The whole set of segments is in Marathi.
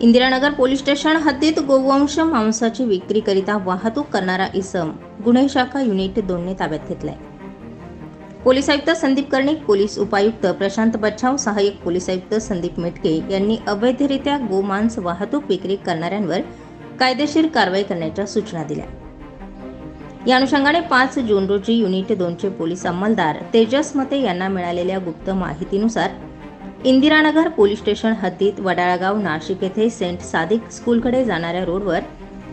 इंदिरानगर पोलीस स्टेशन हद्दीत गोवंश मांसाची विक्रीकरिता वाहतूक करणारा इसम गुन्हे शाखा युनिट दोनने ताब्यात घेतलाय. पोलीस आयुक्त संदीप कर्णिक पोलीस उपायुक्त प्रशांत बच्छाव सहाय्यक पोलीस आयुक्त संदीप मेटके यांनी अवैधरित्या गोमांस वाहतूक विक्री करणाऱ्यांवर कायदेशीर कारवाई करण्याच्या सूचना दिल्या. या अनुषंगाने पाच जून रोजी युनिट दोनचे पोलीस अंमलदार तेजस मते यांना मिळालेल्या गुप्त माहितीनुसार इंदिरानगर पोलीस स्टेशन हद्दीत वडाळगाव नाशिक येथे सेंट सादिक स्कूलकडे जाणाऱ्या रोडवर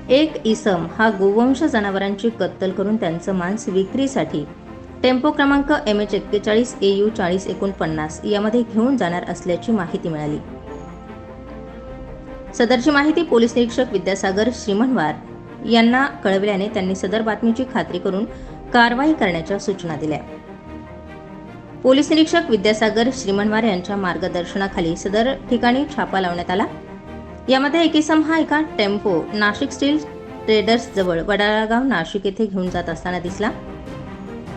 एक इसम हा गोवंश जनावरांची कत्तल करून त्यांचं मांस विक्रीसाठी टेम्पो क्रमांक एम एच एक्केचाळीस ए यू चाळीस एकोणपन्नास यामध्ये घेऊन जाणार असल्याची माहिती मिळाली. सदरची माहिती पोलीस निरीक्षक विद्यासागर श्रीमनवार यांना कळविल्याने त्यांनी सदर बातमीची खात्री करून कारवाई करण्याच्या सूचना दिल्या. पोलीस निरीक्षक विद्यासागर श्रीमनवार यांच्या मार्गदर्शनाखाली सदर ठिकाणी छापा लावण्यात आला. यामध्ये एक इसम हा एका टेम्पो नाशिक स्टील ट्रेडर्स जवळ वडाळागाव नाशिक येथे घेऊन जात असताना दिसला.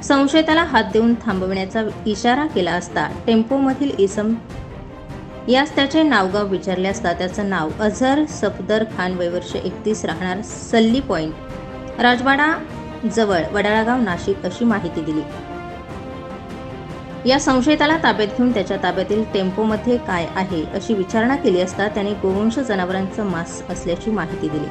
संशयिताला हात देऊन थांबविण्याचा इशारा केला असता टेम्पोमधील इसम यास त्याचे नावगाव विचारले असता त्याचं नाव अझर सफदर खान वयवर्ष एकतीस राहणार सल्ली पॉइंट राजवाडा जवळ वडाळागाव नाशिक अशी माहिती दिली. या संशयिताला ताब्यात घेऊन त्याच्या ताब्यातील टेम्पोमध्ये काय आहे अशी विचारणा केली असता त्याने गोवंश जनावरांचं मांस असल्याची माहिती दिली.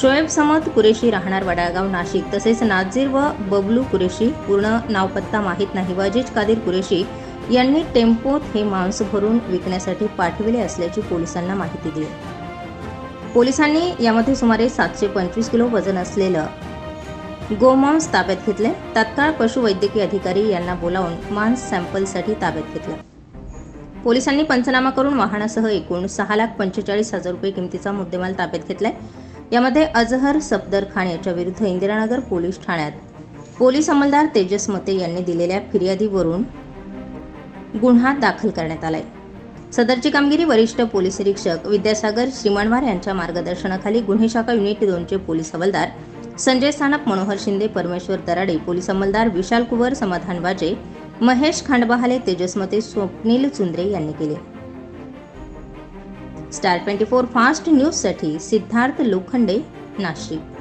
शोएब समद कुरेशी राहणार वडाळगाव नाशिक तसेच नाझीर व बबलू कुरेशी पूर्ण नावपत्ता माहीत नाही व अजीज कुरेशी यांनी टेम्पोत हे मांस भरून विकण्यासाठी पाठविले असल्याची पोलिसांना माहिती दिली. पोलिसांनी यामध्ये सुमारे सातशे पंचवीस किलो वजन असलेलं गोमांस ताब्यात घेतले. तत्काळ पशुवैद्यकीय अधिकारी यांना बोलावून मांस सॅम्पलसाठी ताब्यात घेतलं. पोलिसांनी पंचनामा करून वाहनासह एकूण सहा लाख पंचेचाळीस हजार रुपये किमतीचा मुद्देमाल ताब्यात घेतलाय. यामध्ये अजहर सफदर खान याच्या विरुद्ध इंदिरानगर पोलीस ठाण्यात. पोलीस अंमलदार तेजस मते यांनी दिलेल्या फिर्यादीवरून गुन्हा दाखल करण्यात आलाय. सदरची कामगिरी वरिष्ठ पोलीस निरीक्षक विद्यासागर श्रीमणवार यांच्या मार्गदर्शनाखाली गुन्हे शाखा युनिट दोनचे पोलीस हवालदार संजय सानप मनोहर शिंदे परमेश्वर दराडे पोलीस अंमलदार विशाल कुवर समाधान वाजे महेश खांडबहाले तेजस्मते स्वप्नील चुंद्रे यांनी केले. स्टार ट्वेंटी फोर फास्ट न्यूजसाठी सिद्धार्थ लोखंडे नाशिक.